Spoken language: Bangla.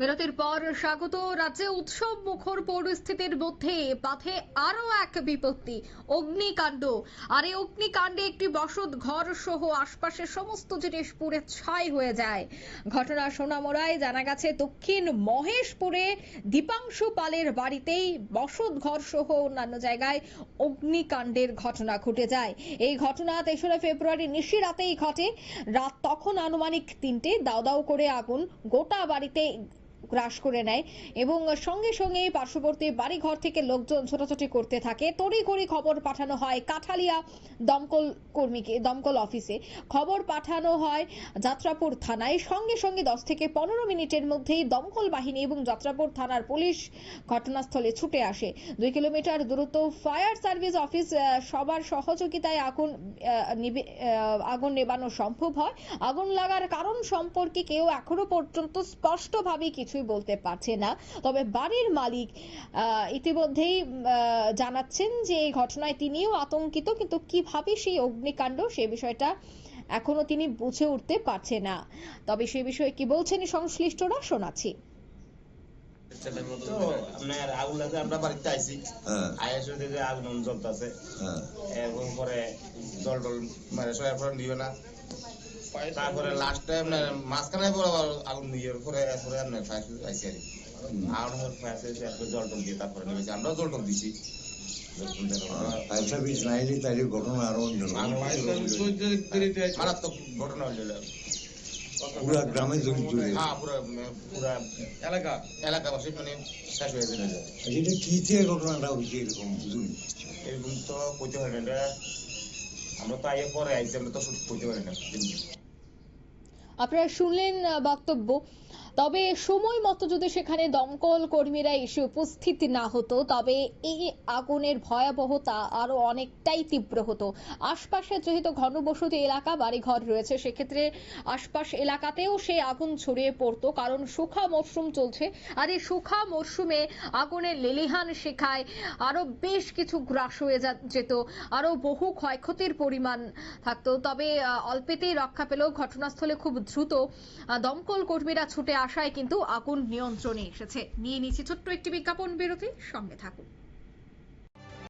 বিরতির পর স্বাগত। রাজ্যে উৎসব মুখর পরিস্থিতির মধ্যে পাথে আরও এক বিপত্তি, অগ্নিকাণ্ড। আর এই অগ্নিকাণ্ডে একটি বসত ঘর সহ আশপাশের সমস্ত জিনিস পুড়ে ছাই হয়ে যায়। ঘটনা সোনামোড়ায় জানা গেছে, দক্ষিণ মহেশপুরে দীপাংশু পালের বাড়িতেই বসত ঘর সহ অন্যান্য জায়গায় অগ্নিকাণ্ডের ঘটনা ঘটে যায়। এই ঘটনা তেসরা ফেব্রুয়ারি নিশি রাতেই ঘটে। রাত তখন আনুমানিক তিনটে দাও দাও করে আগুন গোটা বাড়িতে গ্রাস করে নেয় এবং সঙ্গে সঙ্গে পার্শ্ববর্তী বাড়িঘর থেকে লোকজন ছোটাছুটি করতে থাকে। তড়িঘড়ি খবর পাঠানো হয় কাঠালিয়া দমকল কর্মীকে, দমকল অফিসে। খবর পাঠানো হয় যাত্রাপুর থানায়। সঙ্গে সঙ্গে দশ থেকে পনেরো মিনিটের মধ্যেই দমকল বাহিনী এবং যাত্রাপুর থানার পুলিশ ঘটনাস্থলে ছুটে আসে। দুই কিলোমিটার দূরত্ব ফায়ার সার্ভিস অফিস সবার সহযোগিতায় আগুন আগুন নেবানো সম্ভব হয়। আগুন লাগার কারণ সম্পর্কে কেউ এখনও পর্যন্ত স্পষ্টভাবে কিছুই বলতে পারছে না। তবে বাড়ির মালিক ইতিমধ্যেই জানাচ্ছেন যে এই ঘটনায় তিনিও আতঙ্কিত কিন্তু কীভাবে সেই অগ্নিকাণ্ড সে বিষয়টা এখনও তিনি বুঝে উঠতে পারছে না। তবে সে বিষয়ে কি বলছেন সংশ্লিষ্টরা শোনাচ্ছি। আপনার আগুন লাগছে আমরা বাড়িতে আইছি। হ্যাঁ। আইসে দেখে আগুন জ্বলতেছে। হ্যাঁ। এবং পরে জল টল মানে পরে নিও না। তারপরে লাস্ট টাইম মাঝখানে পরে আগুন নিয়ে পরে পরে আপনার ফায়ার আইসি আর কি। আর ফায়ার সার্ভিস জল টল দিয়ে তারপরে নেমেছি আমরাও জল টল দিছি মারাত্মক ঘটনা হয়েছিল পুরা গ্রামে জুড়ে হ্যাঁ পুরো পুরা এলাকা। এলাকাবাসী মানে শেষ হয়ে গেছিল এটা কি দিয়ে ঘটনাটা হয়েছে এরকম? বুঝুন। এরকম তো কইতে পারি না এটা। আমরা তো পরে তো আপনারা শুনলেন বক্তব্য। তবে সময় মতো যদি সেখানে দমকল কর্মীরা এসে উপস্থিত না হতো, তবে এই আগুনের ভয়াবহতা আরও অনেকটাই তীব্র হতো। আশপাশে যেহেতু ঘনবসতি এলাকা, বাড়িঘর রয়েছে, সেক্ষেত্রে আশপাশ এলাকাতেও সে আগুন ছড়িয়ে পড়তো, কারণ শুখা মরশুম চলছে। আর এই শুখা মরশুমে আগুনের লেলিহান শেখায় আরও বেশ কিছু গ্রাস হয়ে যেত। আরও বহু ক্ষয়ক্ষতির পরিমাণ থাকতো। তবে অল্পেতেই রক্ষা পেলেও ঘটনাস্থলে খুব দ্রুত দমকল কর্মীরা ছুটে আসায় কিন্তু আগুন নিয়ন্ত্রণে এসেছে। নিয়ে নিচ্ছি ছোট্ট একটি বিজ্ঞাপন। বিরতি সঙ্গে থাকুন।